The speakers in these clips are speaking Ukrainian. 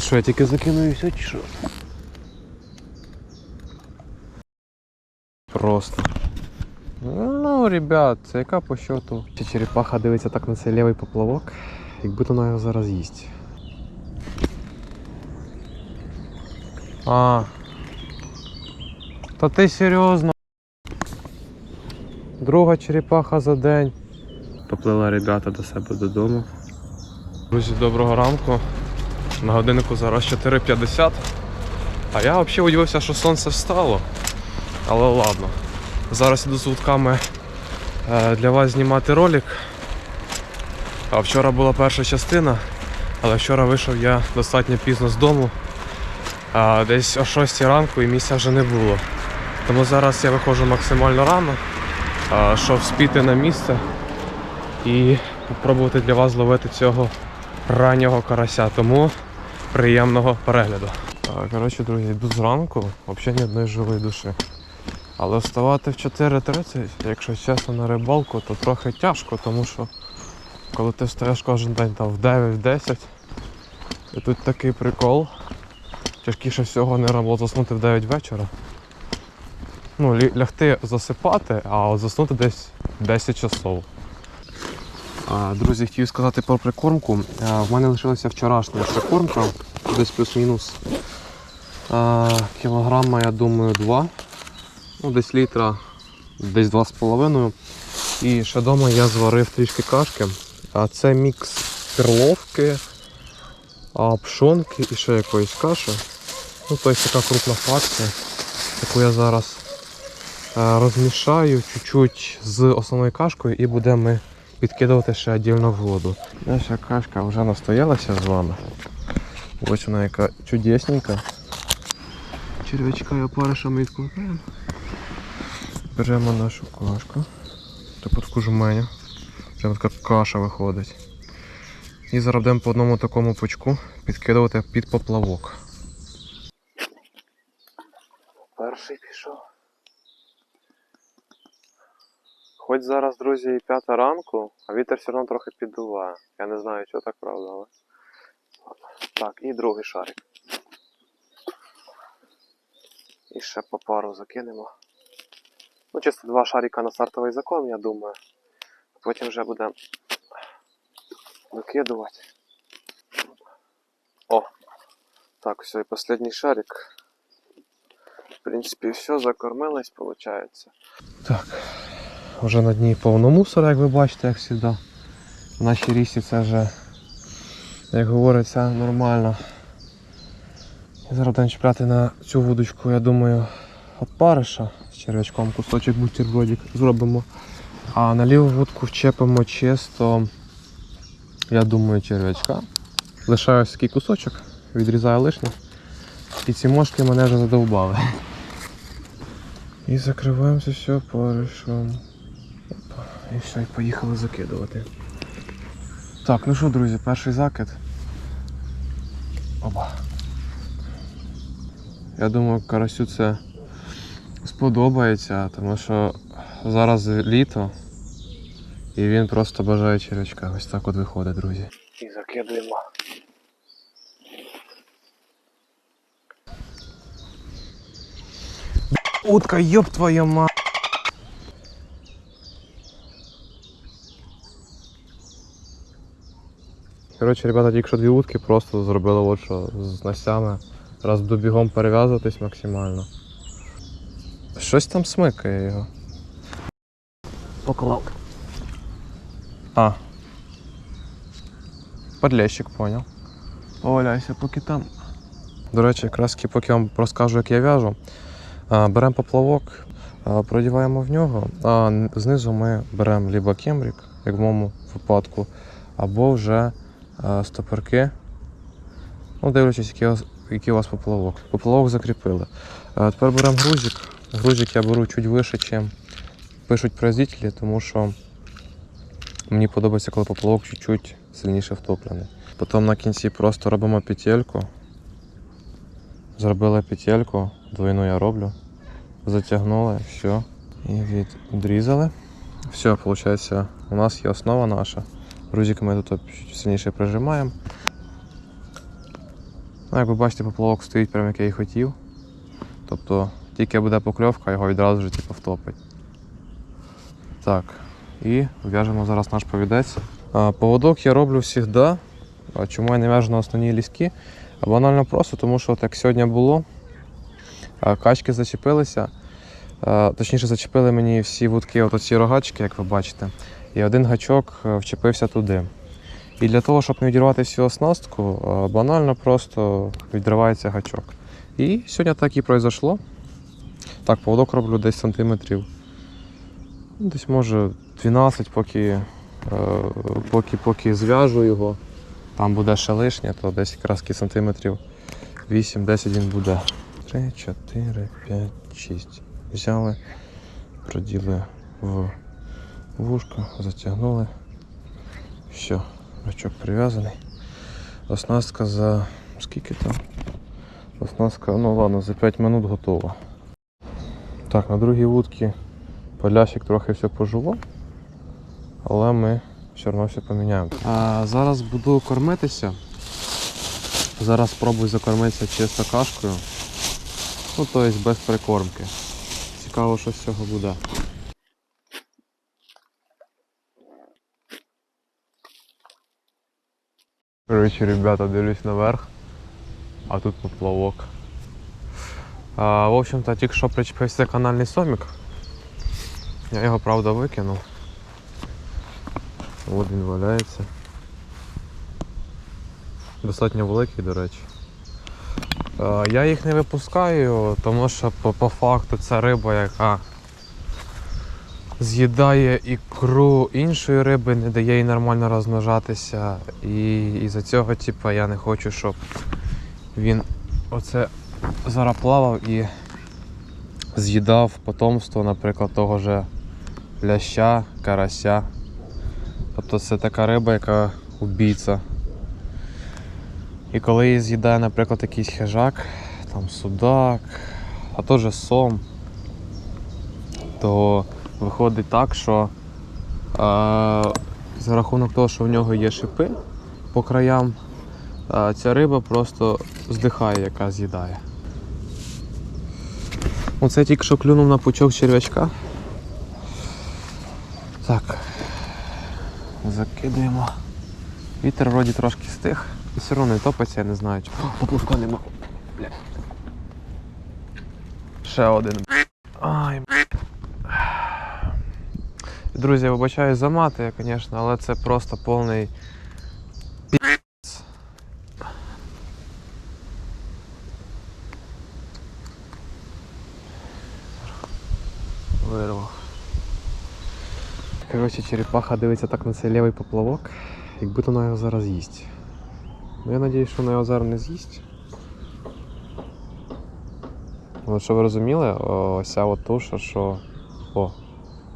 Що, я тільки закину і все, чи що? Просто. Ну, ребят, це яка по счету? Черепаха дивиться так на цей лівий поплавок, якби то вона його зараз їсть. А. Та ти серйозно? Друга черепаха за день. Поплила ребята до себе додому. Друзі, доброго ранку. На годиннику зараз 4.50. А я взагалі удивився, що сонце встало. Але ладно. Зараз іду з вудками е, для вас знімати ролик. А вчора була перша частина, але вчора вийшов я достатньо пізно з дому. А, десь о 6 ранку і місця вже не було. Тому зараз я виходжу максимально рано, щоб спіти на місце і спробувати для вас зловити цього раннього карася. Тому приємного перегляду. Коротше, друзі, йду зранку, взагалі ні одної живої душі. Але вставати в 4.30, якщо чесно, на рибалку, то трохи тяжко, тому що коли ти встаєш кожен день там в 9-10, і тут такий прикол. Тяжкіше всього не було заснути в 9 вечора. Ну, лягти засипати, а от заснути десь 10 часов. Друзі, хотів сказати про прикормку. В мене лишилася вчорашня прикормка, десь плюс-мінус. Кілограма, я думаю, 2. Ну, десь літра, десь 2,5. І ще вдома я зварив трішки кашки. А це мікс перловки, пшонки і ще якоїсь каші. Ну, тобто така крупна фракція, яку я зараз е, розмішаю чуть-чуть з основною кашкою і будемо підкидувати ще віддільно в воду. Наша кашка вже настоялася з вами. Ось вона яка чудесненька. Черв'ячка і опариша ми відкладаємо. Беремо нашу кашку. Таку таку жменю. Прямо така каша виходить. І зараз будемо по одному такому пучку підкидувати під поплавок. Перший пішов. Хоч зараз, друзі, і п'ята ранку, а вітер все одно трохи піддуває. Я не знаю, що так правда, але. Так, і другий шарик. І ще по пару закинемо. Ну, чисто два шарика на стартовий закон, я думаю. Потім вже будемо викидувати. О! Так, все, і останній шарик. В принципі, все, закормились, виходить. Так, вже на дні повно мусора, як ви бачите, як завжди. В нашій річці це вже, як говориться, нормально. Зараз будемо чіпляти на цю вудочку, я думаю, опариша з черв'ячком, кусочок бутербродик зробимо. А на ліву вудку вчепимо чисто, я думаю, черв'ячка. Лишаю такий кусочок, відрізаю лишнє. І ці мошки мене вже задовбали. І закриваємося все опаришем. І все, і поїхали закидувати. Так, ну що, друзі, перший закид. Опа. Я думаю, карасю це сподобається, тому що зараз літо і він просто бажає червячка. Ось так от виходить, друзі. І закидуємо. Утка, ёб твою ма. Коротше, ребята, тільки що дві утки просто зробили от що з настями. Раз буду бігом перев'язуватись максимально. Щось там смикає його. Поклав. А. Подлещик, понял. Поваляйся, поки там. До речі, якраз поки вам розкажу, як я в'яжу. Беремо поплавок, продіваємо в нього, а знизу ми беремо либо кемрік, як в моєму випадку, або вже стопорки. Ну, дивлячись, який у вас, поплавок. Поплавок закріпили. Тепер беремо грузик. Грузик я беру чуть вище, чим пишуть производителі, тому що мені подобається, коли поплавок чуть-чуть сильніше втоплений. Потім на кінці просто робимо петельку. Зробили петельку, двойну я роблю. Затягнули, все. І відрізали. Все, виходить, у нас є основа наша. Грузик ми тут сильніше прижимаємо. Ну, як ви бачите, поплавок стоїть прямо як я і хотів. Тобто тільки буде покльовка, його відразу ж типу, втопить. Так, і в'яжемо зараз наш повідець. Поводок я роблю завжди. Чому я не в'яжу на основні ліски? Банально просто, тому що як сьогодні було, качки зачепилися. Точніше, зачепили мені всі вудки, от ці рогачки, як ви бачите. І один гачок е, вчепився туди. І для того, щоб не відірвати всю оснастку, е, банально просто відривається гачок. І сьогодні так і пройшло. Так, поводок роблю десь сантиметрів. ну, Десь може 12, поки, е, поки, поки зв'яжу його. Там буде ще лишнє, то десь якраз сантиметрів 8-10 він буде. 3, 4, 5, 6. Взяли, проділи в вушко, затягнули. Все, гачок прив'язаний. Оснастка за скільки там? Оснастка, ну ладно, за 5 минут готова. Так, на другій вудці полящик трохи все пожило, але ми все одно все поміняємо. А, зараз буду кормитися. Зараз спробую закормитися чисто кашкою. Ну, тобто без прикормки. Цікаво, що з цього буде. Коротше, ребята, дивлюсь наверх, а тут поплавок. А, в общем-то, тільки що причепився канальний сомік. Я його, правда, викинув. От він валяється. Достатньо великий, до речі. Я їх не випускаю, тому що по, по факту це риба, яка з'їдає ікру іншої риби, не дає їй нормально розмножатися. І із-за цього, типу, я не хочу, щоб він оце зараз плавав і з'їдав потомство, наприклад, того же ляща, карася. Тобто це така риба, яка убійця. І коли її з'їдає, наприклад, якийсь хижак, там судак, а теж сом, то виходить так, що е, за рахунок того, що в нього є шипи по краям, е, ця риба просто здихає, яка з'їдає. Оце тільки що клюнув на пучок черв'ячка. Так. Закидуємо. Вітер вроді трошки стих. І все одно не топиться, я не знаю. чи- О, поплавка нема. Ще один. Ай, Друзі, я вибачаю за мати, звісно, але це просто повний пі***ц. Вирвав. Коротше, черепаха дивиться так на цей лівий поплавок, якби то вона його зараз їсть. Ну я сподіваюся, що вона його зараз не з'їсть. От що ви розуміли, ось ця от туша, що о,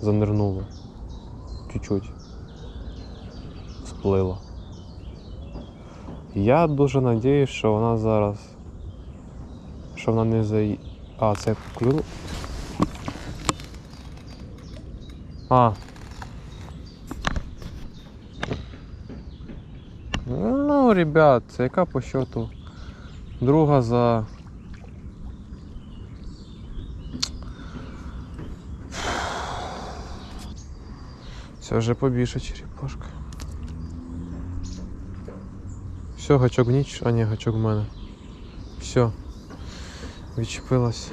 занирнула. Чуть-чуть. Сплила. Я дуже надіюсь, що вона зараз. Що вона не заї... А, це клюнув. А. Ну, ребят, це яка по счету? Друга за. Це вже побільше черепашка. Все, гачок в ніч, а ні, гачок в мене. Все. Відчепилась.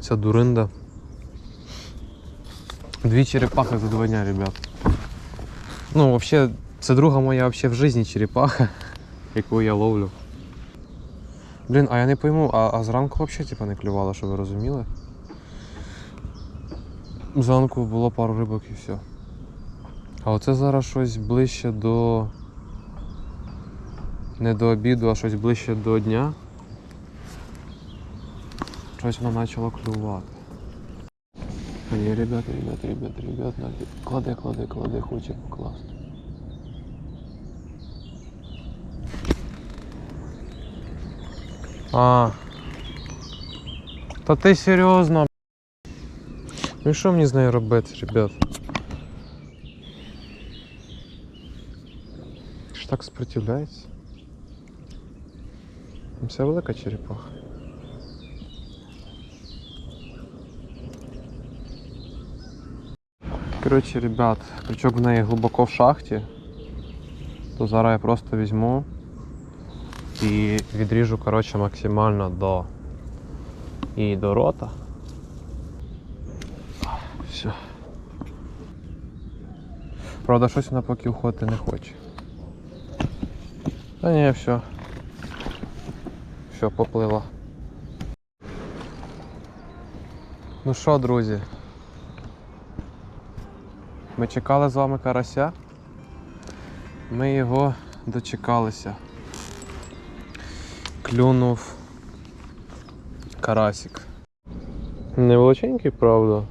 Ця дуринда. Дві черепахи за два дня, ребят. Ну, взагалі, це друга моя вообще в житті черепаха, яку я ловлю. Блін, а я не пойму, а, а зранку взагалі типа, не клювало, щоб ви розуміли? Зранку було пару рибок і все. А оце зараз щось ближче до. Не до обіду, а щось ближче до дня. Щось воно почало клювати. Ні, ребят, ребят, ребят, ребят, клади, клади, клади, хоче покласти. А. Та ти серйозно? Ну і що мені з нею робити, ребят? так спротивляється. Це велика черепаха. Коротше, ребят, крючок в неї глибоко в шахті. То зараз я просто візьму і відріжу коротше, максимально до і до рота. Все. Правда, щось вона поки входити не хоче. Та ні, все. Все, поплила. Ну що, друзі? Ми чекали з вами карася. Ми його дочекалися. Клюнув карасик. Невеличенький, правда,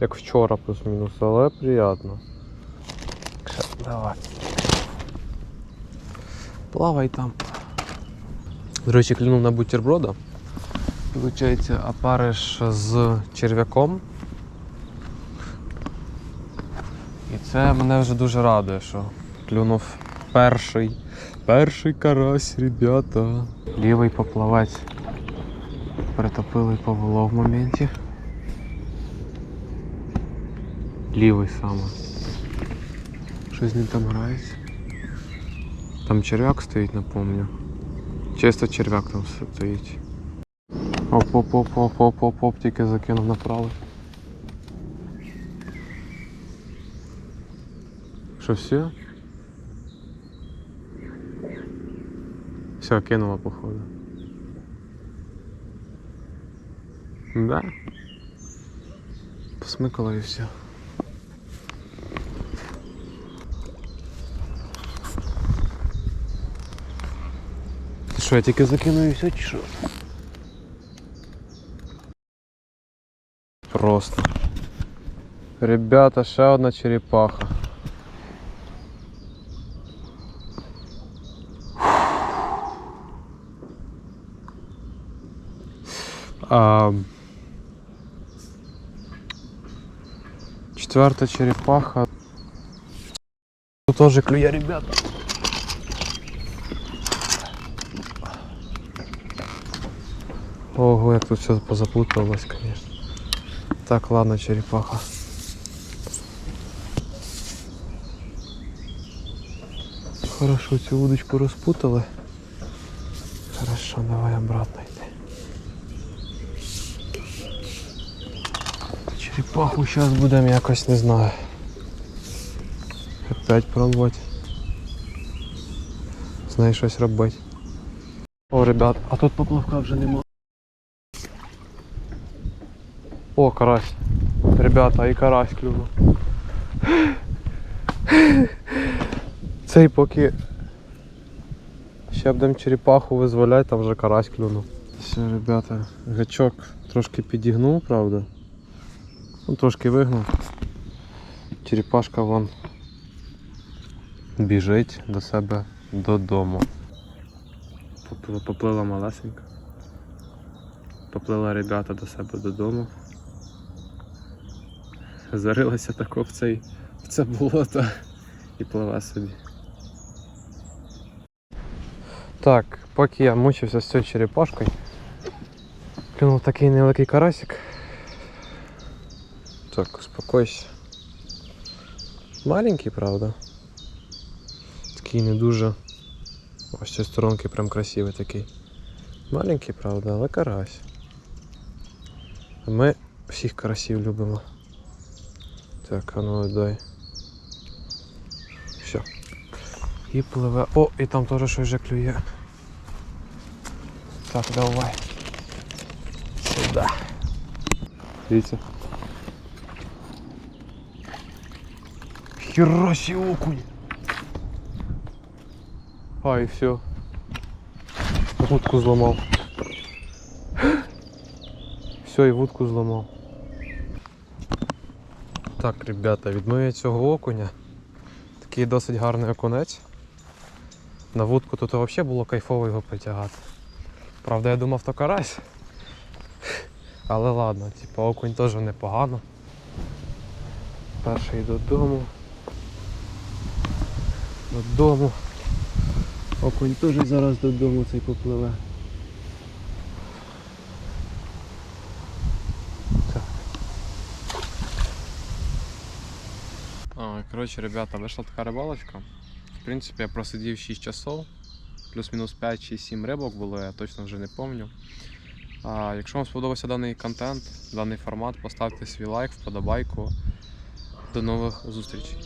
як вчора плюс-мінус, але приємно. Давай. Плавай там. До речі, клюнув на бутерброда. Получається, опариш з черв'яком. І це мене вже дуже радує, що клюнув перший. Перший карась, ребята. Лівий поплавець. Притопили повело в моменті. Лівий саме. Що з ним там грається? Там черв'як стоїть, напомню. Чисто черв'як там стоїть. Оп-оп-оп-оп-оп-оп, тільки закинув направо. Що все? Все, кинула походу. Да. Посмикала і все. Що, закину і все чи? Просто. Ребята, ще одна черепаха. А, четверта черепаха. Тут тоже клюя, ребята. Ого, як тут все позаплуталось, конечно. Так, ладно, черепаха. Хорошо, цю удочку розпутали. Хорошо, давай обратно йти. Черепаху зараз будемо якось не знаю. Опять пробувати. Знаєш щось робити. О, ребят, а тут поплавка вже нема. О, карась. Ребята, і карась клюнув. Цей поки ще будемо черепаху визволяти, там вже карась клюнув. Все, ребята, гачок трошки підігнув, правда. Ну, трошки вигнув. Черепашка вон біжить до себе додому. Поплила, малесенька. Поплила ребята до себе додому. Зарилася тако в цей в це болото і пливе собі. Так, поки я мучився з цією черепашкою, клюнув такий невеликий карасик. Так, успокойся. Маленький, правда. Такий не дуже. Ось цієї сторонки прям красивий такий. Маленький, правда, але карась. Ми всіх карасів любимо. Так, а ну дай. Все. І пливе. О, і там теж щось вже клює. Так, давай. Сюда. Дивіться. Херасі окунь. А, і все. Вудку зламав. Все, і вудку зламав. Так, ребята, відмию цього окуня. Такий досить гарний окунець. На вудку тут взагалі було кайфово його притягати. Правда, я думав, то карась. Але ладно, типу, окунь теж непогано. Перший додому. Додому. Окунь теж зараз додому цей попливе. Коротше, ребята, вийшла така рибалочка. В принципі, я просидів 6 часов, плюс-мінус 5 чи 7 рибок було, я точно вже не пам'ятаю. Якщо вам сподобався даний контент, даний формат, поставте свій лайк, вподобайку. До нових зустрічей.